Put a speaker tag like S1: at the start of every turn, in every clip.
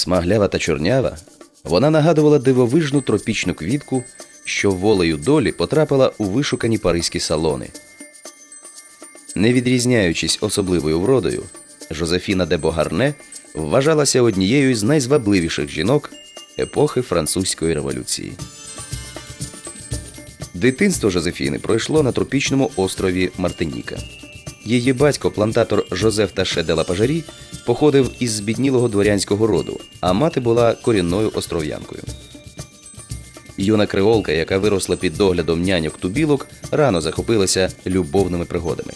S1: Смаглява та чорнява, вона нагадувала дивовижну тропічну квітку, що волею долі потрапила у вишукані паризькі салони. Не відрізняючись особливою вродою, Жозефіна де Богарне вважалася однією з найзвабливіших жінок епохи французької революції. Дитинство Жозефіни пройшло на тропічному острові Мартиніка. Її батько, плантатор Жозеф Таше де Лапажарі, походив із збіднілого дворянського роду, а мати була корінною остров'янкою. Юна креолка, яка виросла під доглядом няньок тубілок, рано захопилася любовними пригодами.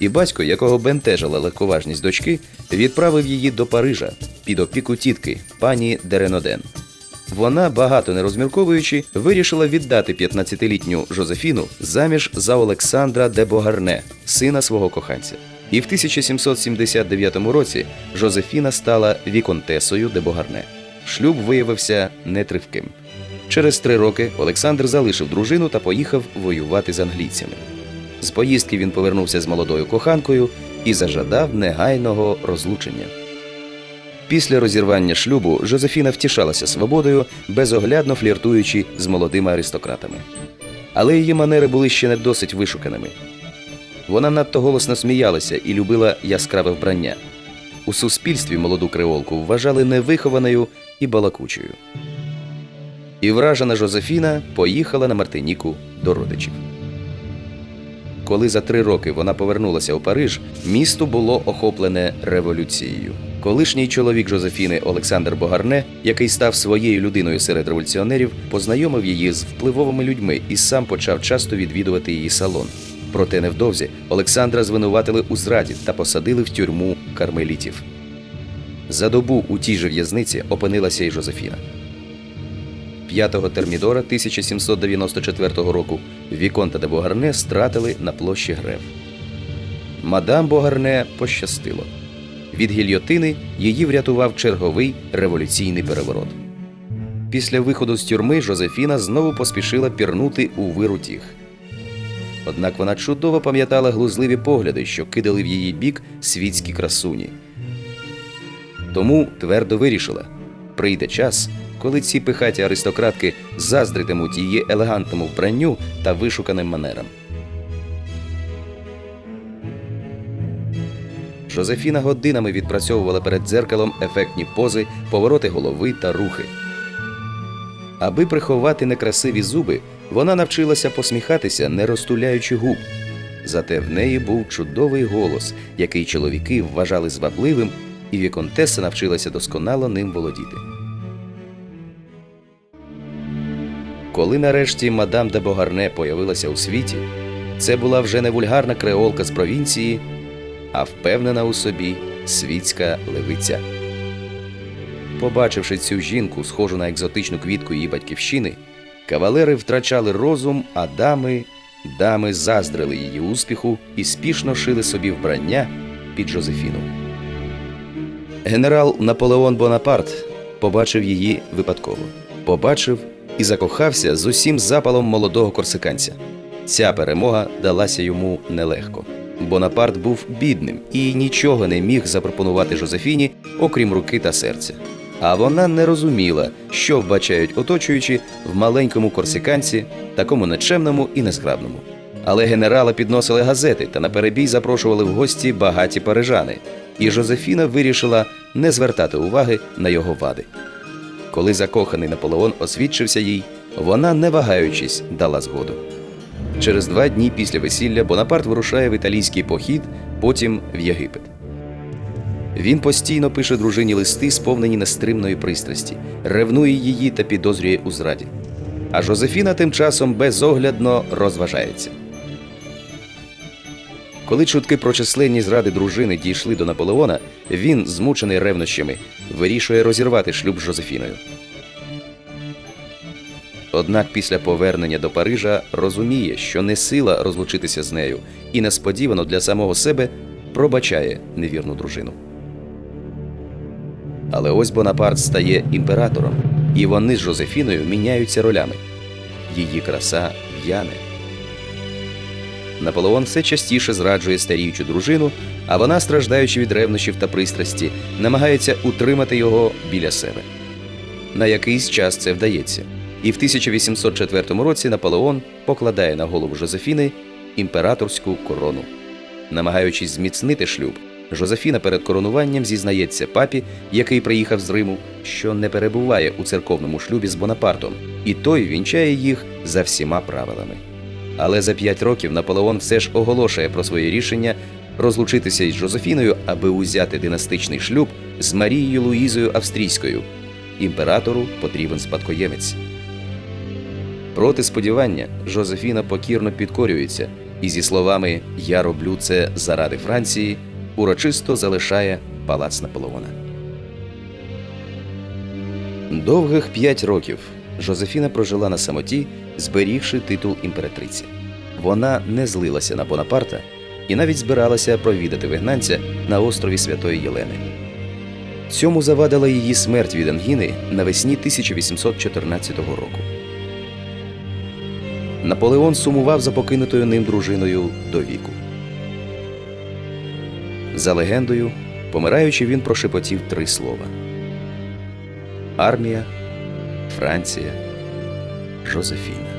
S1: І батько, якого бентежила легковажність дочки, відправив її до Парижа під опіку тітки, пані Дереноден. Вона, багато не розмірковуючи, вирішила віддати 15-літню Жозефіну заміж за Олександра де Богарне, сина свого коханця. І в 1779 році Жозефіна стала віконтесою де Богарне. Шлюб виявився нетривким. Через три роки Олександр залишив дружину та поїхав воювати з англійцями. З поїздки він повернувся з молодою коханкою і зажадав негайного розлучення. Після розірвання шлюбу Жозефіна втішалася свободою, безоглядно фліртуючи з молодими аристократами. Але її манери були ще не досить вишуканими. Вона надто голосно сміялася і любила яскраве вбрання. У суспільстві молоду креолку вважали невихованою і балакучою. І вражена Жозефіна поїхала на Мартиніку до родичів. Коли за три роки вона повернулася у Париж, місто було охоплене революцією. Колишній чоловік Жозефіни Олександр Богарне, який став своєю людиною серед революціонерів, познайомив її з впливовими людьми і сам почав часто відвідувати її салон. Проте невдовзі Олександра звинуватили у зраді та посадили в тюрму кармелітів. За добу у тій же в'язниці опинилася і Жозефіна. 5 термідора 1794 року Віконта де Богарне стратили на площі Грев. Мадам Богарне пощастило. Від гільйотини її врятував черговий революційний переворот. Після виходу з тюрми Жозефіна знову поспішила пірнути у виру тіх. Однак вона чудово пам'ятала глузливі погляди, що кидали в її бік світські красуні. Тому твердо вирішила: прийде час, коли ці пихаті аристократки заздритимуть її елегантному вбранню та вишуканим манерам. Жозефіна годинами відпрацьовувала перед дзеркалом ефектні пози, повороти голови та рухи. Аби приховати некрасиві зуби, вона навчилася посміхатися, не розтуляючи губ. Зате в неї був чудовий голос, який чоловіки вважали звабливим, і Віконтеса навчилася досконало ним володіти. Коли нарешті мадам де Богарне появилася у світі, це була вже не вульгарна креолка з провінції, а впевнена у собі світська левиця. Побачивши цю жінку, схожу на екзотичну квітку її батьківщини, кавалери втрачали розум, а дами, дами заздрили її успіху і спішно шили собі вбрання під Жозефіну. Генерал Наполеон Бонапарт побачив її випадково. Побачив і закохався з усім запалом молодого корсиканця. Ця перемога далася йому нелегко. Бонапарт був бідним і нічого не міг запропонувати Жозефіні, окрім руки та серця. А вона не розуміла, що вбачають оточуючи в маленькому корсиканці, такому нечемному і незграбному. Але генерала підносили газети та на перебій запрошували в гості багаті парижани, і Жозефіна вирішила не звертати уваги на його вади. Коли закоханий Наполеон освідчився їй, вона, не вагаючись, дала згоду. Через два дні після весілля Бонапарт вирушає в італійський похід, потім в Єгипет. Він постійно пише дружині листи, сповнені нестримної пристрасті, ревнує її та підозрює у зраді. А Жозефіна тим часом безоглядно розважається. Коли чутки про численні зради дружини дійшли до Наполеона, він, змучений ревнощами, вирішує розірвати шлюб з Жозефіною. Однак після повернення до Парижа розуміє, що не сила розлучитися з нею, і несподівано для самого себе пробачає невірну дружину. Але ось Бонапарт стає імператором, і вони з Жозефіною міняються ролями. Її краса в'яне. Наполеон все частіше зраджує старіючу дружину, а вона, страждаючи від ревнощів та пристрасті, намагається утримати його біля себе. На якийсь час це вдається. І в 1804 році Наполеон покладає на голову Жозефіни імператорську корону. Намагаючись зміцнити шлюб, Жозефіна перед коронуванням зізнається папі, який приїхав з Риму, що не перебуває у церковному шлюбі з Бонапартом, і той вінчає їх за всіма правилами. Але за п'ять років Наполеон все ж оголошує про своє рішення розлучитися із Жозефіною, аби узяти династичний шлюб з Марією Луїзою Австрійською. Імператору потрібен спадкоємець. Проти сподівання Жозефіна покірно підкорюється і зі словами Я роблю це заради Франції урочисто залишає палац Наполеона. Довгих п'ять років Жозефіна прожила на самоті, зберігши титул імператриці. Вона не злилася на Бонапарта і навіть збиралася провідати вигнанця на острові Святої Єлени. Цьому завадила її смерть від ангіни навесні 1814 року. Наполеон сумував за покинутою ним дружиною до віку. За легендою, помираючи, він прошепотів три слова: Армія, Франція, Жозефіна.